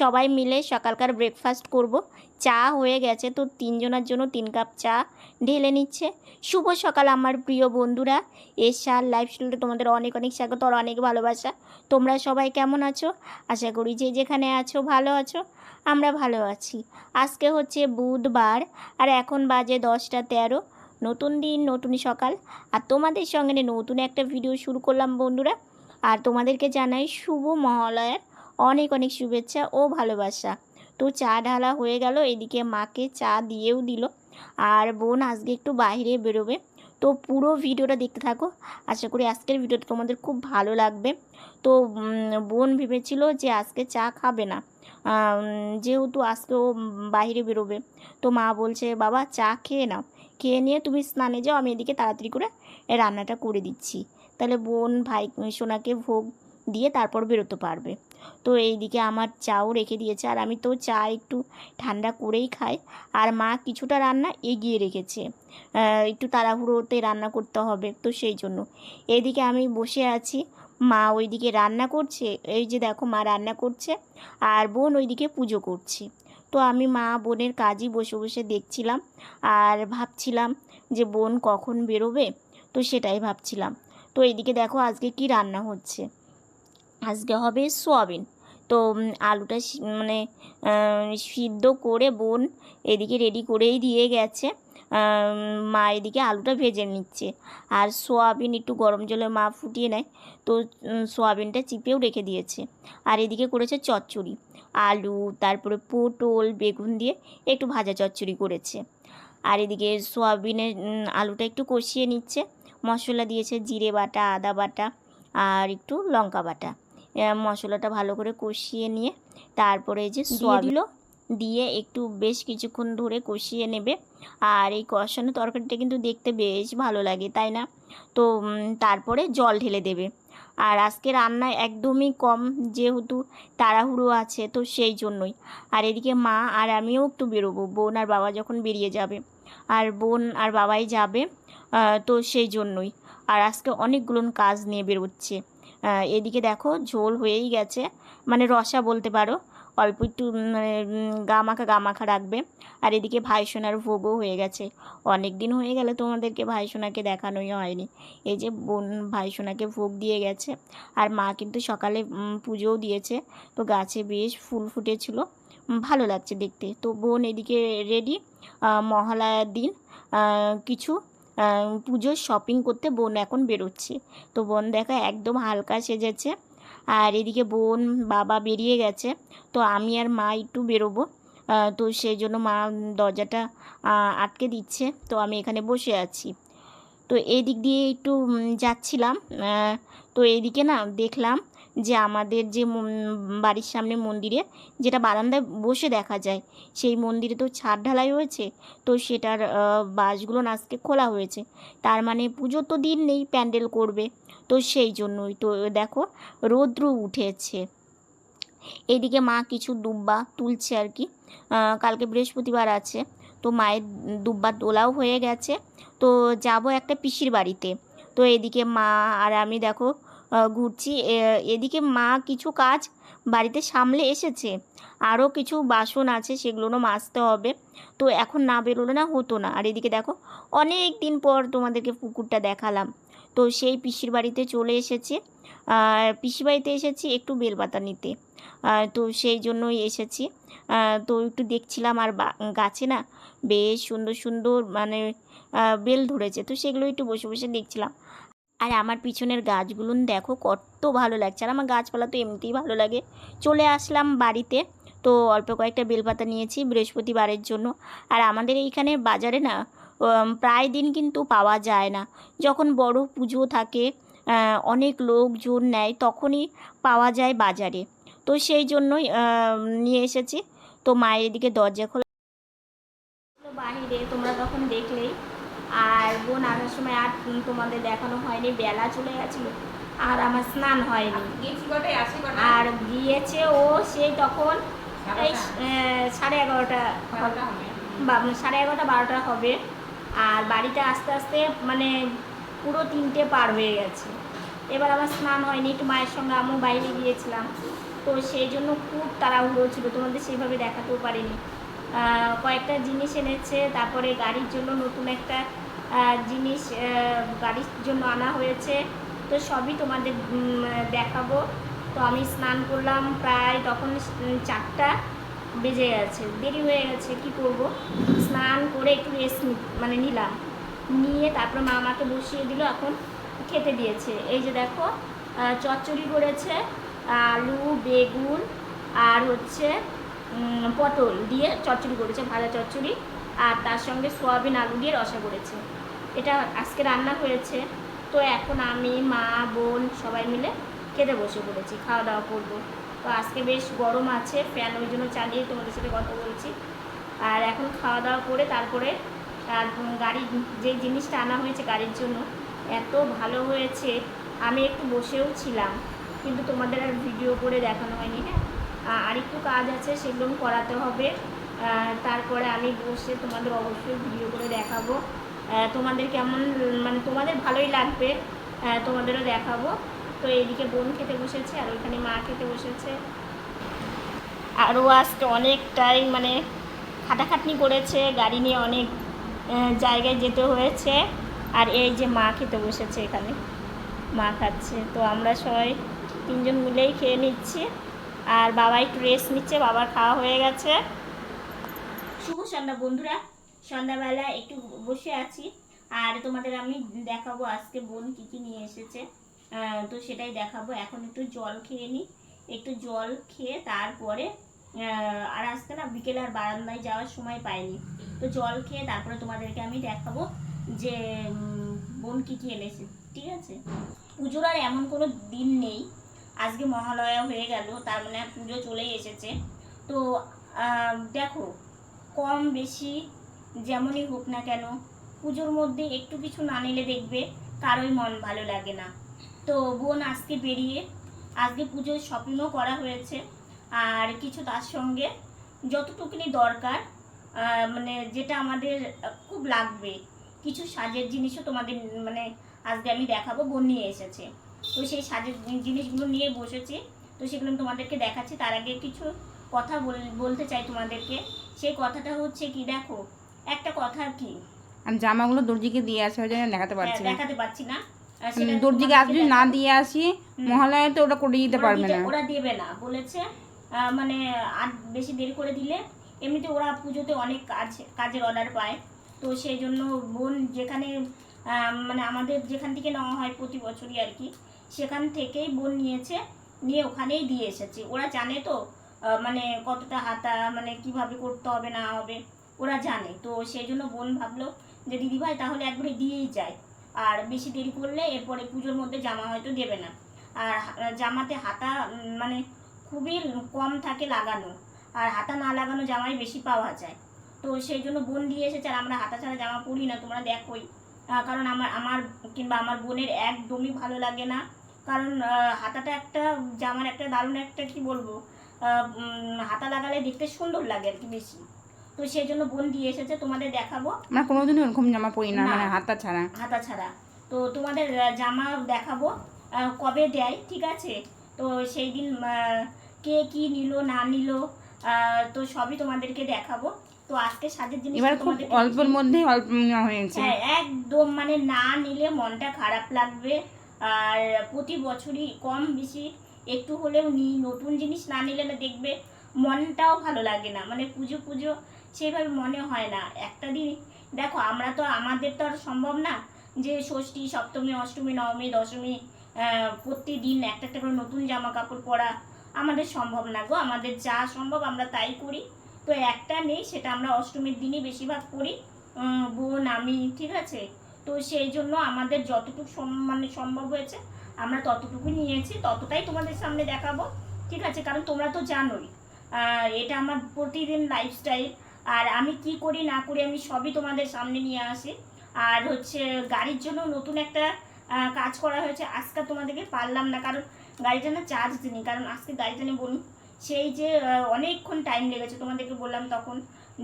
সবাই মিলে সকালকার ব্রেকফাস্ট করব। চা হয়ে গেছে তো তিনজনের জন্য তিন কাপ চা ঢেলে নিচ্ছে। শুভ সকাল আমার প্রিয় বন্ধুরা। এশার লাইফ স্টাইলে তোমাদের অনেক অনেক স্বাগত আর অনেক ভালোবাসা। তোমরা সবাই কেমন আছো? আশা করি যে যেখানে আছো ভালো আছো, আমরা ভালো আছি। আজকে হচ্ছে বুধবার আর এখন বাজে দশটা তেরো। নতুন দিন, নতুন সকাল। আর তোমাদের সঙ্গে নতুন একটা ভিডিও শুরু করলাম বন্ধুরা। আর তোমাদেরকে জানাই শুভ মহালয়ার। অনেক অনেক শুভেচ্ছা ও ভালোবাসা। তো চা ঢালা হয়ে গেল, এদিকে মাকে চা দিয়েও দিল। আর বোন আজকে একটু বাইরে বেরোবে। তো পুরো ভিডিওটা দেখতে থাকো। আশা করি আজকের ভিডিওটা তোমাদের খুব ভালো লাগবে। তো বোন ভেবেছিল যে আজকে চা খাবে না। যেহেতু আজকে ও বাইরে বেরোবে। তো মা বলছে, বাবা, চা খেয়ে নাও। খেয়ে নিয়ে তুমি স্নানে যাও, আমি এদিকে তাড়াতাড়ি করে রান্নাটা করে দিচ্ছি। তাহলে বোন ভাই সোনাকে ভোগ দিয়ে তারপর বেরোতে পারবে। তো এইদিকে আমার চাও রেখে দিয়েছে আর আমি তো চা একটু ঠান্ডা করেই খাই। আর মা কিছুটা রান্না এগিয়ে রেখেছে। একটু তাড়াহুড়োতে রান্না করতে হবে তো সেই জন্য। এইদিকে আমি বসে আছি। মা ওইদিকে রান্না করছে। এই যে দেখো মা রান্না করছে আর বোন ওইদিকে পুজো করছে। তো আমি মা বোনের কাজই বসে বসে দেখছিলাম আর ভাবছিলাম যে বোন কখন বেরোবে তো সেটাই ভাবছিলাম। তো এইদিকে দেখো আজকে কি রান্না হচ্ছে। আজকে হবে সোয়াবিন। তো আলুটা মানে সিদ্ধ করে বোন এদিকে রেডি করেই দিয়ে গেছে। মা এদিকে আলুটা ভেজে নিচ্ছে। আর সোয়াবিন একটু গরম জলে মা ফুটিয়ে নেয়। তো সোয়াবিনটা চিপেও রেখে দিয়েছে। আর এদিকে করেছে চচ্চড়ি। আলু, তারপরে পটল, বেগুন দিয়ে একটু ভাজা চচ্চড়ি করেছে। আর এদিকে সোয়াবিনের আলুটা একটু কষিয়ে নিচ্ছে। মশলা দিয়েছে জিরে বাটা, আদা বাটা আর একটু লঙ্কা বাটা। মশলাটা ভালো করে কষিয়ে নিয়ে তারপরে এই যে সোয়াবিন দিয়ে একটু বেশ কিছুক্ষণ ধরে কষিয়ে নেবে। আর এই কষানো তরকারিটা কিন্তু দেখতে বেশ ভালো লাগে তাই না? তো তারপরে জল ঢেলে দেবে। আর আজকে রান্না একদমই কম যেহেতু তাড়াহুড়ো আছে তো সেই জন্যই। আর এদিকে মা আর আমিও একটু বেরোবো বোন আর বাবা যখন বেরিয়ে যাবে। আর বোন আর বাবাই যাবে তো সেই জন্যই। আর আজকে অনেকগুলো কাজ নিয়ে বেরোচ্ছে। এদিকে দেখো ঝোল হয়েই গেছে। মানে রসা বলতে পারো। অল্প একটু মানে, উম, গা মাখা গা মাখা রাখবে। আর এদিকে ভাইসোনার ভোগও হয়ে গেছে। অনেক দিন হয়ে গেলে তোমাদেরকে ভাইসোনাকে দেখানোই হয়নি। এই যে বোন ভাইসোনাকে ভোগ দিয়ে গেছে। আর মা কিন্তু সকালে পুজোও দিয়েছে। তো গাছে বেশ ফুল ফুটেছিল। ভালো লাগছে দেখতে। তো বোন এদিকে রেডি। মহালয়ার দিন কিছু পুজোর শপিং করতে বোন এখন বেরোচ্ছে। তো বোন দেখা একদম হালকা সেজেছে। আর এদিকে বোন, বাবা বেরিয়ে গেছে। তো আমি আর মা একটু বেরোবো। তো সেই জন্য মা দরজাটা আটকে দিচ্ছে। তো আমি এখানে বসে আছি। তো এই দিক দিয়ে একটু যাচ্ছিলাম তো এইদিকে না দেখলাম যে আমাদের যে বাড়ির সামনে মন্দিরে যেটা বারান্দায় বসে দেখা যায়, সেই মন্দিরে তো ছাদ ঢালাই হয়েছে, তো সেটার বাসগুলো আজকে খোলা হয়েছে, তার মানে পুজো তো দিন নেই, প্যান্ডেল করবে, তো সেই জন্যই তো দেখো রৌদ্র উঠেছে। এদিকে মা কিছু দুব্বা তুলছে আর কি কালকে বৃহস্পতিবার আছে তো মায়ের দুব্বা তোলাও হয়ে গেছে। তো যাব একটা পিসির বাড়িতে। তো এদিকে মা আর আমি দেখো ঘুরছি। এদিকে মা কিছু কাজ বাড়িতে সামলে এসেছে। আরও কিছু বাসন আছে সেগুলোও মাজতে হবে। তো এখন না বেরোলে না হতো না। আর এদিকে দেখো, অনেক দিন পর তোমাদেরকে পুকুরটা দেখালাম। তো সেই পিসির বাড়িতে চলে এসেছে। পিসির বাড়িতে এসেছি একটু বেলপাতা নিতে। তো সেই জন্যই এসেছি। তো একটু দেখছিলাম আর গাছে না বেশ সুন্দর সুন্দর মানে বেল ধরেছে। তো সেগুলো একটু বসে বসে দেখছিলাম। আর আমার পিছনের গাছগুলো দেখো কত ভালো লাগছে। আর আমার গাছপালা তো এমনিতেই ভালো লাগে। চলে আসলাম বাড়িতে। তো অল্প কয়েকটা বেলপাতা নিয়েছি বৃহস্পতিবারের জন্য। আর আমাদের এইখানে বাজারে না প্রায় দিন কিন্তু পাওয়া যায় না। যখন বড় পুজো থাকে অনেক লোকজন নেয়, তখনই পাওয়া যায় বাজারে। তো সেই জন্যই নিয়ে এসেছি। তো মায়ের এদিকে দরজা খোলা বাহিরে তোমরা তখন দেখলেই। আর বোন আসার সময় আর তোমাদের দেখানো হয়নি বেলা চলে গেছিল। আর আমার স্নান হয়নি। আর গিয়েছে ও সেই তখন এই সাড়ে এগারোটা বা সাড়ে এগারোটা বারোটা হবে। আর বাড়িতে আস্তে আস্তে মানে পুরো তিনটে পার হয়ে গেছে। এবার আমার স্নান হয়নি একটু মায়ের সঙ্গে আমিও বাইরে গিয়েছিলাম। তো সেই জন্য খুব তাড়াহুড়ো ছিল তোমাদের সেইভাবে দেখাতেও পারিনি। কয়েকটা জিনিস এনেছে, তারপরে গাড়ির জন্য নতুন একটা জিনিস গাড়ির জন্য আনা হয়েছে। তো সবই তোমাদের দেখাবো। তো আমি স্নান করলাম প্রায় তখন চারটা বেজে গেছে। দেরি হয়ে গেছে, কি করব? স্নান করে একটু রেস্ট মানে নিলাম। নিয়ে তারপরে মা আমাকে বসিয়ে দিল, এখন খেতে দিয়েছে। এই যে দেখো চচ্চড়ি করেছে, আলু, বেগুন, আর হচ্ছে পটল দিয়ে চচ্চড়ি করেছে, ভাজা চচ্চড়ি, আর তার সঙ্গে সোয়াবিন আলু দিয়ে রসা করেছে। এটা আজকে রান্না হয়েছে। তো এখন আমি, মা, বোন সবাই মিলে খেতে বসে পড়েছি খাওয়া দাওয়া করব। তো আজকে বেশ গরম আছে ফ্যান ওই জন্য চালিয়ে তোমাদের সাথে কথা বলছি। আর এখন খাওয়া দাওয়া করে তারপরে গাড়ি, যে জিনিসটা আনা হয়েছে গাড়ির জন্য, এত ভালো হয়েছে। আমি একটু বসেও ছিলাম, কিন্তু তোমাদের আর ভিডিও করে দেখানো হয়নি হ্যাঁ? আর একটু কাজ আছে, সেগুলো করাতে হবে। তারপরে আমি বসে তোমাদের অবশ্যই ভিডিও করে দেখাবো। তোমাদের কেমন মানে তোমাদের ভালোই লাগবে তোমাদেরও দেখাবো। তো এইদিকে বোন খেতে বসেছে, আর ওইখানে মা খেতে বসেছে। আরও আজকে অনেকটাই মানে খাটাখাটনি করেছে, গাড়ি নিয়ে অনেক জায়গায় যেতে হয়েছে। আর এই যে মা খেতে বসেছে এখানে, মা খাচ্ছে। তো আমরা সবাই তিনজন মিলেই খেয়ে নিচ্ছি। আর বাবা একটু রেস্ট নিচ্ছে, বাবার খাওয়া হয়ে গেছে। শুভ সন্ধ্যা বন্ধুরা সন্ধ্যাবেলা একটু বসে আছি। আর তোমাদের আমি দেখাবো আজকে বোন কী কী নিয়ে এসেছে। তো সেটাই দেখাবো। এখন একটু জল খেয়ে নিই একটু জল খেয়ে তারপরে আর আজকে না বিকেলে আর বারান্দায় যাওয়ার সময় পাইনি। তো জল খেয়ে তারপরে তোমাদেরকে আমি দেখাবো যে বোন কী কী এনেছে। ঠিক আছে? পুজোর আর এমন কোনো দিন নেই। আজকে মহালয়া হয়ে গেল, তার মানে পুজো চলেই এসেছে। তো দেখো, কম বেশি যেমনই হোক না কেন, পুজোর মধ্যে একটু কিছু না নিলে দেখবে কারোই মন ভালো লাগে না। তো, বোন আজকে বেরিয়ে, আজকে পুজোর শপিংও করা হয়েছে। আর কিছু তার সঙ্গে যতটুকুনি দরকার মানে যেটা আমাদের খুব লাগবে, কিছু সাজের জিনিসও তোমাদের মানে আজকে আমি দেখাবো, বোন নিয়ে এসেছে। তো সেই সাজের জিনিসগুলো নিয়ে বসেছি। তো সেগুলো আমি তোমাদেরকে দেখাচ্ছি। তার আগে কিছু কথা বলতে চাই তোমাদেরকে। সেই কথাটা হচ্ছে কি দেখো একটা কথা কি। আর জামাগুলো দর্জিকে দিয়ে আসে ওই জন্য দেখাতে পারছি হ্যাঁ, না। দেখাতে পারছি না। দর্জিকে আজ যদি না দিয়ে আসি। মহালয়ায় তো ওটা করে দিতে পারবে না। ওরা দেবে না। বলেছে মানে আর বেশি দেরি করে দিলে এমনিতে ওরা পুজোতে অনেক কাজ কাজের অর্ডার পায়। তো সেই জন্য বোন যেখানে মানে আমাদের যেখান থেকে নেওয়া হয় প্রতি বছরই আর কি। সেখান থেকেই বোন নিয়েছে, নিয়ে ওখানেই দিয়ে এসেছে। ওরা জানে তো মানে কতটা হাতা মানে কীভাবে করতে হবে, না হবে, ওরা জানে। তো সেই জন্য বোন ভাবলো যে, দিদিভাই, তাহলে একবারে দিয়েই যায় আর বেশি দেরি করলে এরপরে পুজোর মধ্যে জামা হয়তো দেবে না। আর জামাতে হাতা মানে খুবই কম থাকে লাগানো। আর হাতা না লাগানো জামাই বেশি পাওয়া যায়। তো সেই জন্য বোন দিয়ে এসেছে, আর আমরা হাতা ছাড়া জামা পরি না, তোমরা দেখোই। কারণ আমার আমার কিংবা আমার বোনের একদমই ভালো লাগে না। কারণ হাতাটা একটা জামার একটা দারুণ একটা কি বলব হাতা লাগালে দেখতে সুন্দর লাগে আর কি বেশি। তো সেই জন্য বোন দিয়ে এসেছে তোমাদের দেখাবো। আমরা কোনোদিনও ওরকম জামা পরি না না। মানে হাতা ছাড়া। হাতা ছাড়া। তো তোমাদের জামা দেখাবো কবে দেয় ঠিক আছে? তো সেই দিন কে কি নিল না নিল আহ, তো সবই তোমাদেরকে দেখাবো। তো আজকে সাজের জিনিস এবার খুব অল্পের মধ্যেই অল্প হয়েছে। হ্যাঁ একদম মানে না নিলে মনটা খারাপ লাগবে। আর প্রতি বছরই কম বেশি একটু হলেও নি, নতুন জিনিস না নিলে না দেখবে মনটাও ভালো লাগে না। মানে পুজো পুজো সেইভাবে মনে হয় না। একটা দিন, দেখো আমরা তো, আমাদের তো আর সম্ভব না যে ষষ্ঠী, সপ্তমী, অষ্টমী, নবমী, দশমী প্রতিদিন একটা একটা করে নতুন জামা কাপড় পরা আমাদের সম্ভব না গো। আমাদের যা সম্ভব আমরা তাই করি। তো একটা নেই, সেটা আমরা অষ্টমীর দিনই বেশিরভাগ করি। বোন, আমি, ঠিক আছে? তো সেই জন্য আমাদের যতটুকু মানে সম্ভব হয়েছে, আমরা ততটুকু নিয়েছি, ততটাই তোমাদের সামনে দেখাবো, ঠিক আছে? কারণ তোমরা তো জানোই এটা আমার প্রতিদিন লাইফস্টাইল আর আমি কি করি না করি আমি সবই তোমাদের সামনে নিয়ে আসি। আর হচ্ছে গাড়ির জন্য নতুন একটা কাজ করা হয়েছে, আজকে তোমাদেরকে পারলাম না, কারণ গাড়িটা না চার্জ দিইনি কারণ আজকে গাড়িটা নিয়ে বলুন সেই যে অনেকক্ষণ টাইম লেগেছে তোমাদেরকে বললাম তখন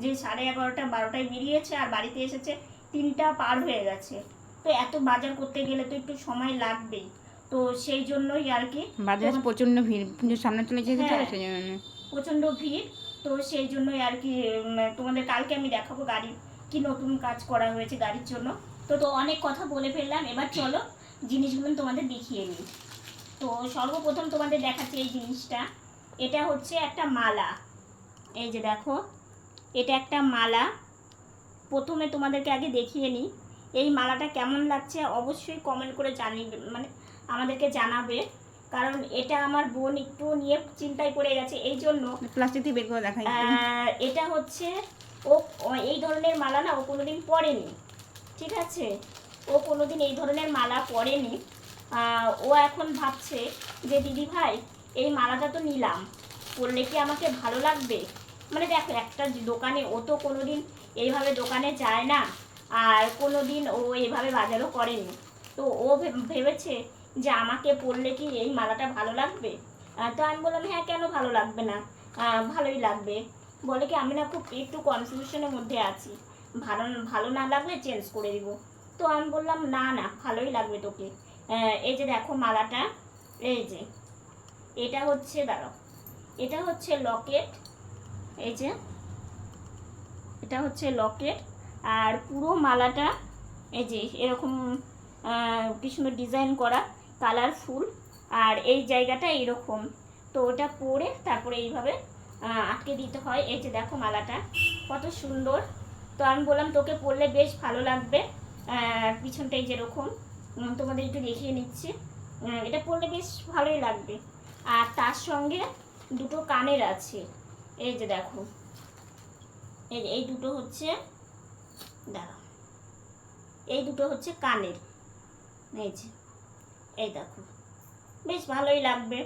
যে সাড়ে এগারোটা, বারোটায় বেরিয়েছে আর বাড়িতে এসেছে। তিনটা পার হয়ে গেছে। তো এত বাজার করতে গেলে তো একটু সময় লাগবেই। তো সেই জন্যই আর কি বাজারে প্রচণ্ড ভিড় পুজোর সামনে চলে যেতে তো হ্যাঁ। সেই জন্য। প্রচণ্ড ভিড়। তো সেই জন্যই আর কি তোমাদের কালকে আমি দেখাবো গাড়ি কি নতুন কাজ করা হয়েছে গাড়ির জন্য। তো তো অনেক কথা বলে ফেললাম। এবার চলো জিনিসগুলো তোমাদের দেখিয়ে নিই। তো সর্বপ্রথম তোমাদের দেখাচ্ছি এই জিনিসটা। এটা হচ্ছে একটা মালা। এই যে দেখো এটা একটা মালা। প্রথমে তোমাদেরকে আগে দেখিয়ে নিই এই মালাটা কেমন লাগছে অবশ্যই কমেন্ট করে জানিয়ে মানে আমাদেরকে জানাবে। কারণ এটা আমার বোন একটু নিয়ে চিন্তায় পড়ে গেছে এই জন্য প্লাস্টিক দিয়ে বের করে দেখাই। এটা হচ্ছে ও এই ধরনের মালা না ও কোনোদিন পরেনি ঠিক আছে? ও কোনোদিন এই ধরনের মালা পরেনি। ও এখন ভাবছে যে দিদি ভাই এই মালাটা তো নিলাম পরলে কি আমাকে ভালো লাগবে? মানে দেখো একটা দোকানে ও তো কোনোদিন এইভাবে দোকানে যায় না। আর কোনোদিন ও এইভাবে বাজারও করেনি। তো ও ভেবেছে যে আমাকে পরলে কি এই মালাটা ভালো লাগবে? তো আমি বললাম হ্যাঁ কেন ভালো লাগবে না? ভালোই লাগবে। বলে কি, আমি না খুব একটু কনফিউশনের মধ্যে আছি। ভালো ভালো না লাগলে চেঞ্জ করে দিব। তো আমি বললাম, না না, ভালোই লাগবে তোকে। এই যে দেখো মালাটা, এই যে। এটা হচ্ছে, দাঁড়াও। এটা হচ্ছে লকেট এই যে। এটা হচ্ছে লকেট। আর পুরো মালাটা, এই যে এরকম কি সুন্দর ডিজাইন করা, কালারফুল। আর এই জায়গাটা এরকম তো ওটা পরে তারপরে এইভাবে আটকে দিতে হয়। এই যে দেখো মালাটা, কত সুন্দর। তো আমি বললাম তোকে পরলে বেশ ভালো লাগবে। পিছনটাই যেরকম তোমাদের একটু দেখিয়ে নিচ্ছি। এটা পরলে বেশ ভালোই লাগবে। আর তার সঙ্গে দুটো কানের আছে। এই যে দেখো এই এই দুটো হচ্ছে, দাঁড়াও। এই দুটো হচ্ছে কানের। এই যে, এই দেখো। বেশ ভালোই লাগবে।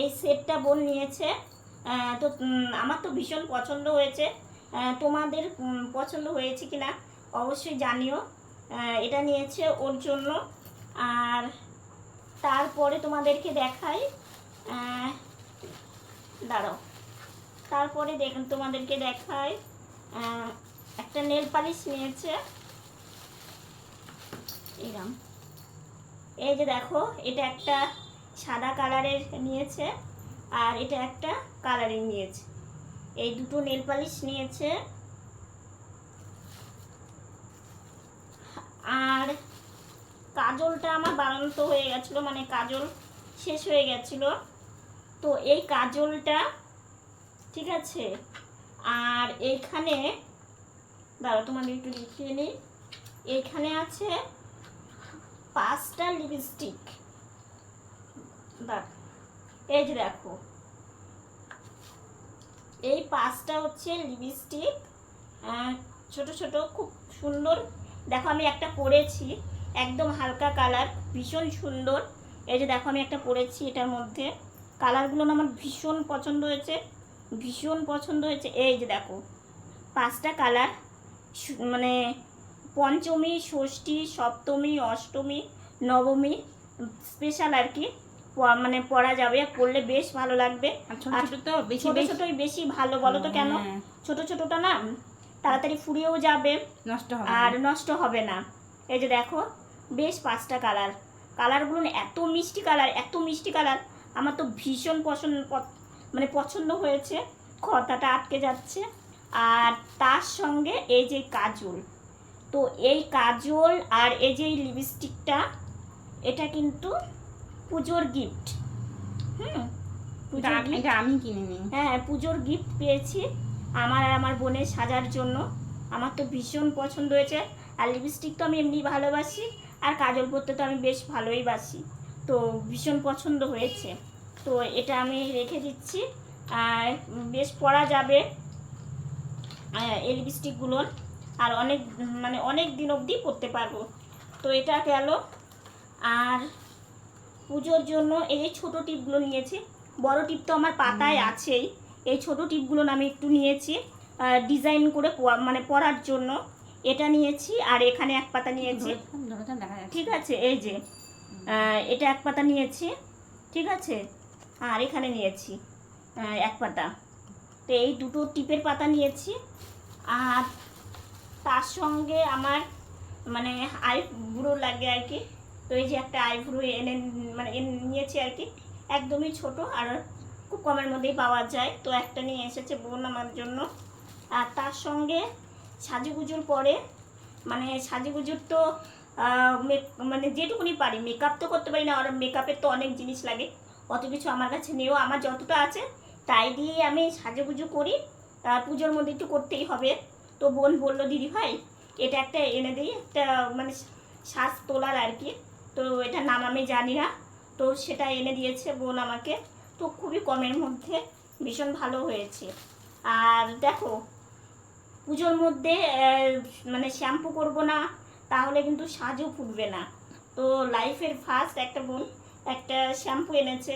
এই সেটটা বোন নিয়েছে। তো আমার তো ভীষণ পছন্দ হয়েছে। তোমাদের পছন্দ হয়েছে কি না অবশ্যই জানিও। এটা নিয়েছে ওর জন্য। আর তারপরে তোমাদেরকে দেখাই। দাঁড়াও। তারপরে দেখ তোমাদেরকে দেখায় একটা নেল পালিশ নিয়েছে। এরম। এই যে দেখো, এটা একটা সাদা কালারের নিয়েছে, আর এটা একটা কালারিং নিয়েছে। এই দুটো নেল পালিশ নিয়েছে। আর কাজলটা আমার বানান্ত হয়ে গেছিল মানে কাজল শেষ হয়ে গেছিল। তো এই কাজলটা ঠিক আছে? আর এইখানে দাঁড়াও, তোমাদের একটু দেখিয়ে নিই। এইখানে আছে পাঁচটা লিপস্টিক দেখ এই যে দেখো। এই পাঁচটা হচ্ছে লিপস্টিক ছোট ছোট, খুব সুন্দর। দেখো, আমি একটা পরেছি, একদম হালকা কালার ভীষণ সুন্দর। এই যে দেখো, আমি একটা পরেছি এটার মধ্যে। কালারগুলো আমার ভীষণ পছন্দ হয়েছে। ভীষণ পছন্দ হয়েছে। এই যে দেখো পাঁচটা কালার মানে পঞ্চমী ষষ্ঠী সপ্তমী অষ্টমী নবমী স্পেশাল আর কি। মানে পরা যাবে পরলে বেশ ভালো লাগবে। আর ছোট ছোটই বেশি ভালো বলো তো কেন? হ্যাঁ, ছোট ছোটটা না তাড়াতাড়ি ফুরিয়েও যাবে নষ্ট আর নষ্ট হবে না। এই যে দেখো বেশ পাঁচটা কালার। কালারগুলো এত মিষ্টি কালার এত মিষ্টি কালার। আমার তো ভীষণ পছন্দ পছন্দ হয়েছে কথাটা আটকে যাচ্ছে। আর তার সঙ্গে এই যে কাজল তো এই কাজল আর এই যে লিপস্টিকটা এটা কিন্তু পুজোর গিফট হুম আমি- gift। এটা আমি কিনে হ্যাঁ পুজোর গিফট পেয়েছি আমার আর আমার বোনের সাজার জন্য। আমার তো ভীষণ পছন্দ হয়েছে। আর লিপস্টিক তো আমি এমনি ভালোবাসি আর কাজল পরতে তো আমি বেশ ভালোই বাসি। তো ভীষণ পছন্দ হয়েছে। তো এটা আমি রেখে দিচ্ছি। আর বেশ পরা যাবে এই লিপস্টিকগুলোর আর অনেক মানে অনেক দিন অবধি পরতে পারব। তো এটা গেল। আর পুজোর জন্য এই যে ছোটো টিপগুলো নিয়েছি বড় টিপ তো আমার পাতায় আছেই। এই ছোট টিপগুলো আমি একটু নিয়েছি ডিজাইন করে মানে পরার জন্য। এটা নিয়েছি আর এখানে এক পাতা নিয়েছি। ঠিক আছে? এই যে এটা এক পাতা নিয়েছি। ঠিক আছে? আর এখানে নিয়েছি এক পাতা। তো এই দুটো টিপের পাতা নিয়েছি। আর তার সঙ্গে আমার মানে আই বুড়ো লাগে আর কি। তো এই যে একটা আইব্রো এনে মানে এনে নিয়েছি আর কি। একদমই ছোট আর খুব কমের মধ্যেই পাওয়া যায়। তো একটা নিয়ে এসেছে বোন আমার জন্য। আর তার সঙ্গে সাজুগুজুর পরে মানে সাজুগুজুর তো মানে যেটুকুনি পারি মেকআপ তো করতে পারি না। আর মেকআপের তো অনেক জিনিস লাগে। অত কিছু আমার কাছে নেও আমার যতটা আছে, তাই দিয়ে আমি সাজুগুজু করি। পুজোর মধ্যে একটু করতেই হবে। তো বোন বলল, দিদি ভাই, এটা একটা এনে দিই, একটা মানে শ্বাস তোলার আর কি। তো এটা নাম আমি জানি না। তো সেটা এনে দিয়েছে বোন আমাকে। তো খুবই কমের মধ্যে, ভীষণ ভালো হয়েছে। আর দেখো, পুজোর মধ্যে মানে শ্যাম্পু করব না, তাহলে কিন্তু সাজও ফুটবে না। তো লাইফের ফার্স্ট একটা বোন একটা শ্যাম্পু এনেছে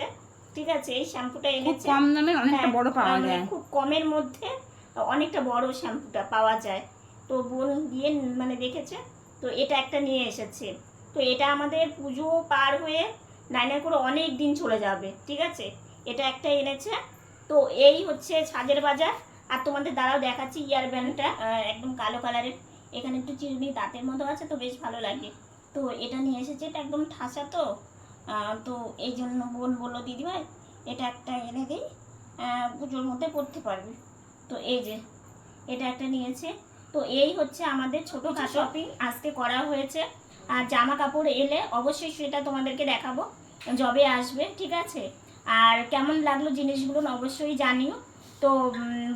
ঠিক আছে? এই শ্যাম্পুটা এনেছে। কম দামে অনেকটা হ্যাঁ, বড় পাওয়া মানে যায়। খুব কমের মধ্যে অনেকটা বড় শ্যাম্পুটা পাওয়া যায়। তো বোন দিয়ে মানে দেখেছে তো এটা একটা নিয়ে এসেছে। তো এটা আমাদের পুজো পার হয়ে নাইনা করে অনেক দিন চলে যাবে ঠিক আছে? এটা একটা এনেছে। তো এই হচ্ছে সাজের বাজার। আর তোমাদের দ্বারাও দেখাচ্ছি ইয়ার ব্যান্ডটা একদম কালো কালারের। এখানে একটু চিরুনি দাঁতের মতো আছে তো বেশ ভালো লাগে। তো এটা নিয়ে এসেছে এটা একদম ঠাসা তো। তো এই জন্য বোন বলল দিদিভাই এটা একটা এনে দিই পুজোর মধ্যে পড়তে পারবি। তো এই যে এটা একটা নিয়েছে। তো এই হচ্ছে আমাদের ছোটো শপিং আজকে করা হয়েছে। আর জামা কাপড় এলে অবশ্যই সেটা তোমাদেরকে দেখাবো জবে আসবে ঠিক আছে? আর কেমন লাগল জিনিসগুলো অবশ্যই জানিও। তো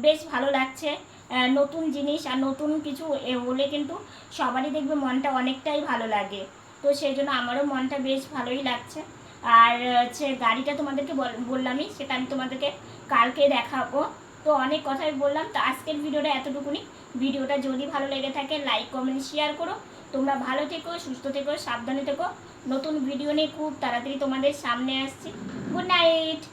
বেশ ভালো লাগছে নতুন জিনিস আর নতুন কিছু এ হলে কিন্তু সবারই দেখবে মনটা অনেকটাই ভালো লাগে। তো সেই জন্য আমারও মনটা বেশ ভালোই লাগছে। আর হচ্ছে গাড়িটা তোমাদেরকে বল- বললামই, সেটা আমি তোমাদেরকে কালকে দেখাবো। তো অনেক কথাই বললাম, তো আজকের ভিডিওটা এতটুকুনি। ভিডিওটা যদি ভালো লেগে থাকে, লাইক, কমেন্ট, শেয়ার করো। তোমরা ভালো থেকো, সুস্থ থেকো, সাবধানে থেকো। নতুন ভিডিও নিয়ে খুব তাড়াতাড়ি তোমাদের সামনে আসছি। Good night!